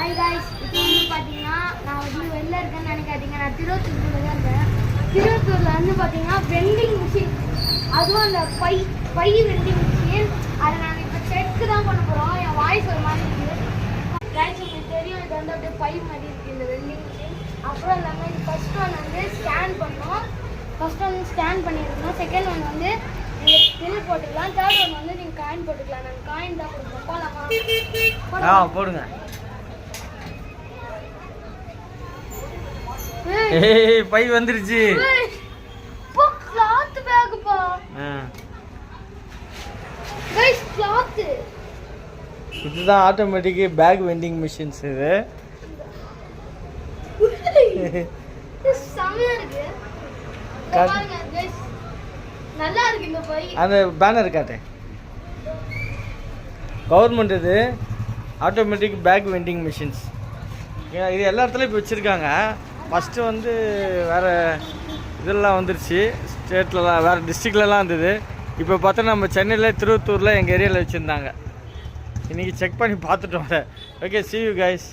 Hi guys இப்போ வந்து பார்த்தீங்கன்னா நான் வந்து வெளில இருக்கேன்னு நினைக்காதீங்க. நான் திருவத்தூர்ல தான் இருக்கேன். திருவத்தூரில் வந்து பார்த்தீங்கன்னா வெண்டிங் மிஷின் அதுவும் அந்த பை பை வெண்டிங் மிஷின் அதை நாங்கள் இப்போ செக்கு தான் பண்ண போகிறோம் என் வாய்ஸ் ஒரு மாதிரி இருக்குது காய்ஸ் உங்களுக்கு தெரியும் இது வந்து அப்படியே பை மாதிரி இருக்குது இந்த வெண்டிங் மிஷின் அப்புறம் இல்லாமல் இது ஃபஸ்ட் ஒன் வந்து ஸ்கேன் பண்ணோம். ஃபஸ்ட் ஒன் ஸ்கேன் பண்ணியிருந்தோம். செகண்ட் ஒன் வந்து நீங்கள் பில் போட்டுக்கலாம். தேர்ட் ஒன் வந்து நீங்கள் காயின் போட்டுக்கலாம். நாங்கள் காயின் தான் கொடுப்போம். போகலாமா போலாமா? போடுங்க. ஏய், பை வந்துருச்சு போ. இதுதான் ஆட்டோமேட்டிக் பேக் வெண்டிங் மிஷின்ஸ் இது செமையா இருக்கு. இங்க காட்டு. பாருங்க, guys. நல்லா இருக்கு இந்த பை அந்த பேனர் காட்டேன் கவர்மெண்ட் இது ஆட்டோமேட்டிக் பேக் வெண்டிங் மிஷின்ஸ் இது எல்லா இடத்துலையும் இப்போ வச்சுருக்காங்க ஃபஸ்ட்டு வந்து வேறு இதெல்லாம் வந்துருச்சு. ஸ்டேட்லலாம் வேறு டிஸ்ட்ரிக்ட்லலாம் இருந்தது இப்போ பார்த்தா நம்ம சென்னையில் திருவத்தூரில் எங்கள் ஏரியாவில் வச்சுருந்தாங்க. இன்றைக்கி செக் பண்ணி பார்த்துட்டோம் ஓகே சி யூ கைஸ்